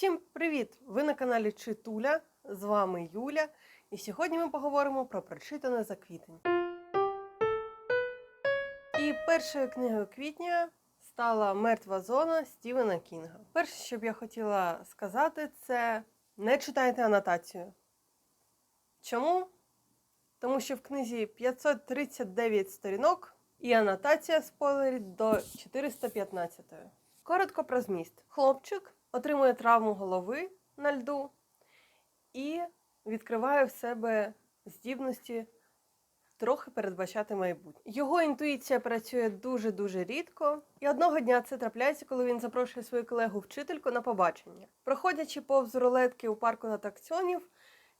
Всім привіт! Ви на каналі Читуля. З вами Юля. І сьогодні ми поговоримо про прочитане за квітень. І першою книгою квітня стала Мертва зона Стівена Кінга. Перше, що б я хотіла сказати, це не читайте анотацію. Чому? Тому що в книзі 539 сторінок і анотація спойлерить до 415. Коротко про зміст. Хлопчик отримує травму голови на льду і відкриває в себе здібності трохи передбачати майбутнє. Його інтуїція працює дуже-дуже рідко, і одного дня це трапляється, коли він запрошує свою колегу-вчительку на побачення. Проходячи повз рулетки у парку атракціонів,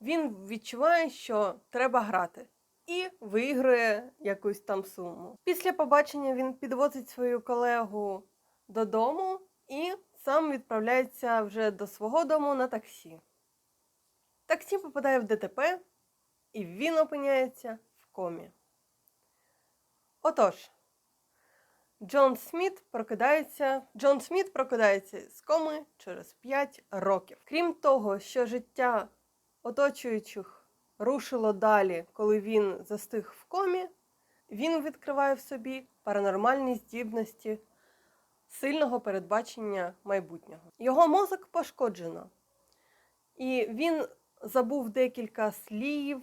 він відчуває, що треба грати. І виграє якусь там суму. Після побачення він підвозить свою колегу додому і сам відправляється вже до свого дому на таксі. Таксі попадає в ДТП, і він опиняється в комі. Отож, Джон Сміт прокидається. Джон Сміт прокидається з коми через 5 років. Крім того, що життя оточуючих рушило далі, коли він застиг в комі, він відкриває в собі паранормальні здібності сильного передбачення майбутнього. Його мозок пошкоджено, і він забув декілька слів,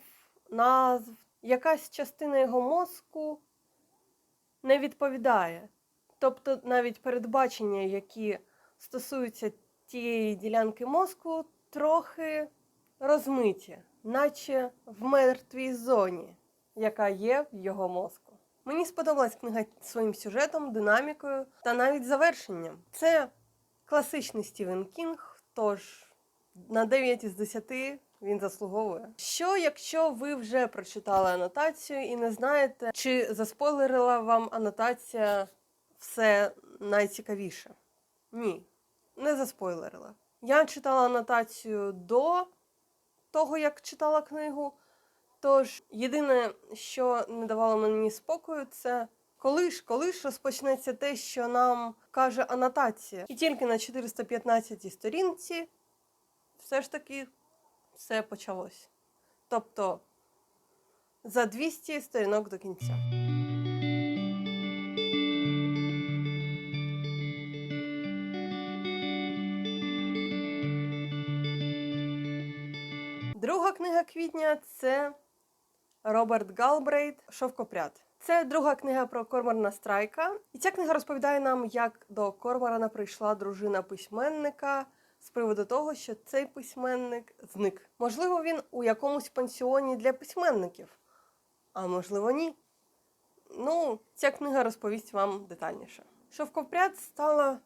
назв. Якась частина його мозку не відповідає. Тобто навіть передбачення, які стосуються тієї ділянки мозку, трохи розмиті, наче в мертвій зоні, яка є в його мозку. Мені сподобалась книга своїм сюжетом, динамікою та навіть завершенням. Це класичний Стівен Кінг, тож на 9 із 10 він заслуговує. Що, якщо ви вже прочитали анотацію і не знаєте, чи заспойлерила вам анотація все найцікавіше? Ні, не заспойлерила. Я читала анотацію до того, як читала книгу. Тож, єдине, що не давало мені спокою, це коли ж, коли ж розпочнеться те, що нам каже анотація. І тільки на 415 сторінці все ж таки все почалось. Тобто за 200 сторінок до кінця. Друга книга квітня це Роберт Галбрейт Шовкопряд. Це друга книга про Корморана Страйка. І ця книга розповідає нам, як до Корморана прийшла дружина письменника з приводу того, що цей письменник зник. Можливо, він у якомусь пансіоні для письменників, а можливо, ні. Ну, ця книга розповість вам детальніше. Шовкопряд стала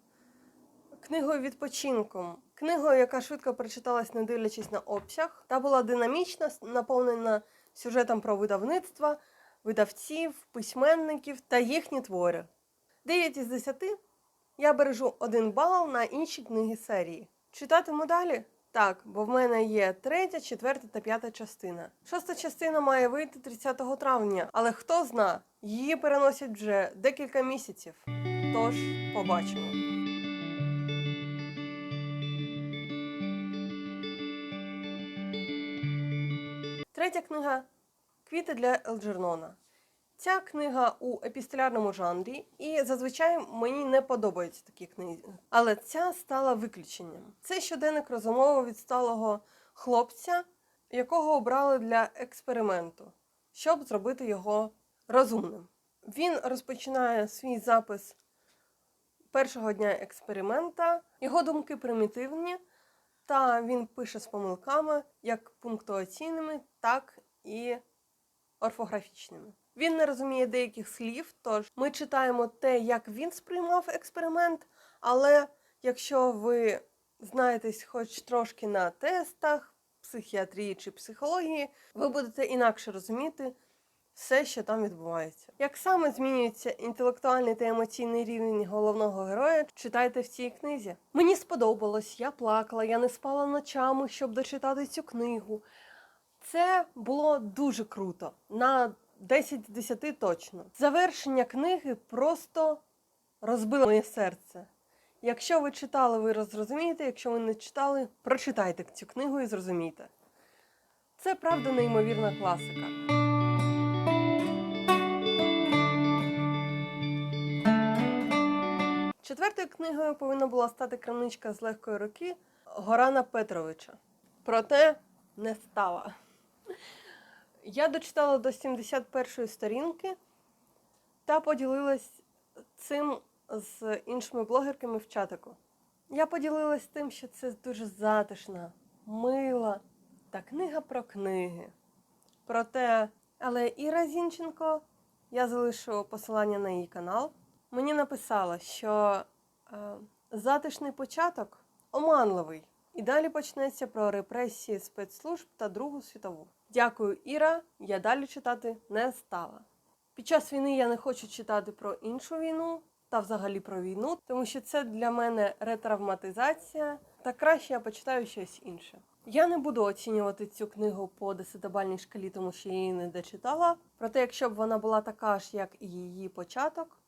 книгою відпочинком, книгою, яка швидко прочиталась, не дивлячись на обсяг, та була динамічна, наповнена сюжетом про видавництва, видавців, письменників та їхні твори. 9 із 10 я бережу один бал на інші книги серії. Читатиму далі? Так, бо в мене є третя, четверта та п'ята частина. Шоста частина має вийти 30 травня, але хто зна, її переносять вже декілька місяців. Тож побачимо. Третя книга Квіти для Елджернона. Ця книга у епістолярному жанрі, і зазвичай мені не подобаються такі книги. Але ця стала виключенням. Це щоденник розумово відсталого хлопця, якого обрали для експерименту, щоб зробити його розумним. Він розпочинає свій запис першого дня експеримента. Його думки примітивні, та він пише з помилками як пунктуаційними, так і орфографічними. Він не розуміє деяких слів, тож ми читаємо те, як він сприймав експеримент. Але якщо ви знаєтесь хоч трошки на тестах, психіатрії чи психології, ви будете інакше розуміти все, що там відбувається. Як саме змінюється інтелектуальний та емоційний рівень головного героя, читайте в цій книзі. Мені сподобалось, я плакала, я не спала ночами, щоб дочитати цю книгу. Це було дуже круто. На 10 з 10 точно. Завершення книги просто розбило моє серце. Якщо ви читали, ви розрозумієте. Якщо ви не читали, прочитайте цю книгу і зрозумійте. Це правда неймовірна класика. Четвертою книгою повинна була стати крамничка з легкої руки Горана Петровича. Проте не стала. Я дочитала до 71-ї сторінки та поділилась цим з іншими блогерками в чатику. Я поділилась тим, що це дуже затишна, мила та книга про книги. Проте, але Іра Зінченко, я залишу посилання на її канал, мені написала, що е, затишний початок оманливий. І далі почнеться про репресії спецслужб та Другу світову. Дякую, Іра. Я далі читати не стала. Під час війни я не хочу читати про іншу війну та взагалі про війну, тому що це для мене ретравматизація, та краще я почитаю щось інше. Я не буду оцінювати цю книгу по десятибальній шкалі, тому що я її не дочитала. Проте, якщо б вона була така ж, як і її початок,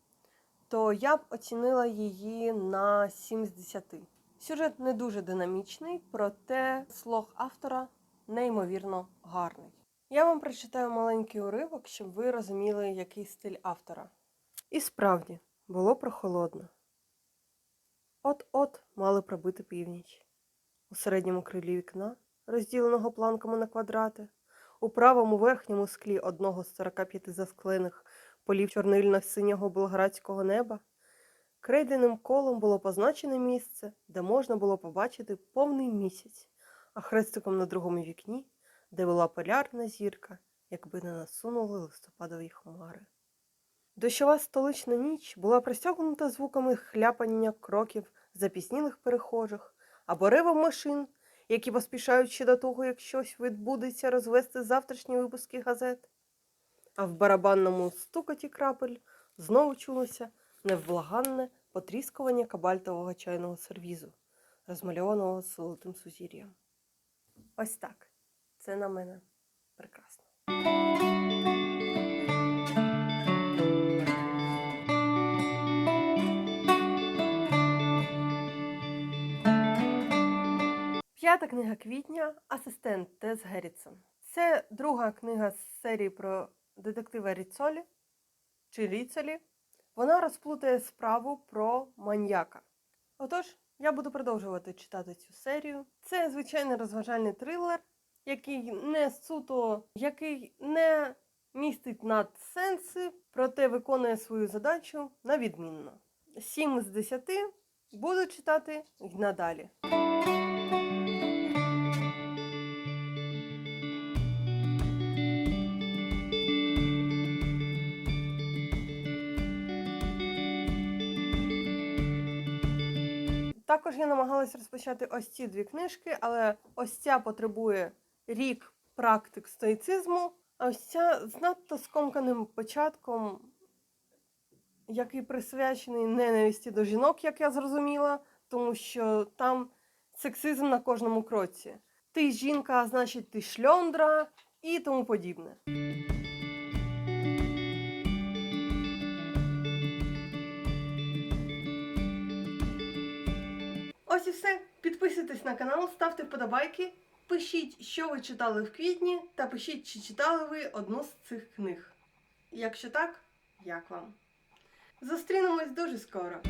то я б оцінила її на 7 з 10. Сюжет не дуже динамічний, проте слог автора неймовірно гарний. Я вам прочитаю маленький уривок, щоб ви розуміли, який стиль автора. І справді було прохолодно. От-от мали пробити північ. У середньому крилі вікна, розділеного планками на квадрати, у правому верхньому склі одного з 45 засклених полів чорнильно-синього болградського неба, крейденим колом було позначене місце, де можна було побачити повний місяць, а хрестиком на другому вікні, де була полярна зірка, якби не насунули листопадові хмари. Дощова столична ніч була пристягнута звуками хляпання кроків запізнілих перехожих або ревом машин, які поспішають ще до того, як щось відбудеться розвести завтрашні випуски газет. А в барабанному стукоті крапель знову чулося невблаганне потріскування кабальтового чайного сервізу, розмальованого золотим сузір'ям. Ось так. Це на мене прекрасно. П'ята книга квітня Асистент Тес Геррітсон. Це друга книга з серії про детектива Ріцолі чи Ріцолі. Вона розплутає справу про маньяка. Отож, я буду продовжувати читати цю серію. Це звичайний розважальний трилер, який не суто, який не містить надсенси, проте виконує свою задачу на відмінно. 7 з 10 буду читати й надалі. Також я намагалась розпочати ось ці дві книжки, але ось ця потребує рік практик стоїцизму, а ось ця з надто скомканим початком, який присвячений ненависті до жінок, як я зрозуміла, тому що там сексизм на кожному кроці. Ти жінка, значить ти шльондра і тому подібне. Все. Підписуйтесь на канал, ставте вподобайки, пишіть, що ви читали в квітні, та пишіть, чи читали ви одну з цих книг. Якщо так, як вам? Зустрінемось дуже скоро.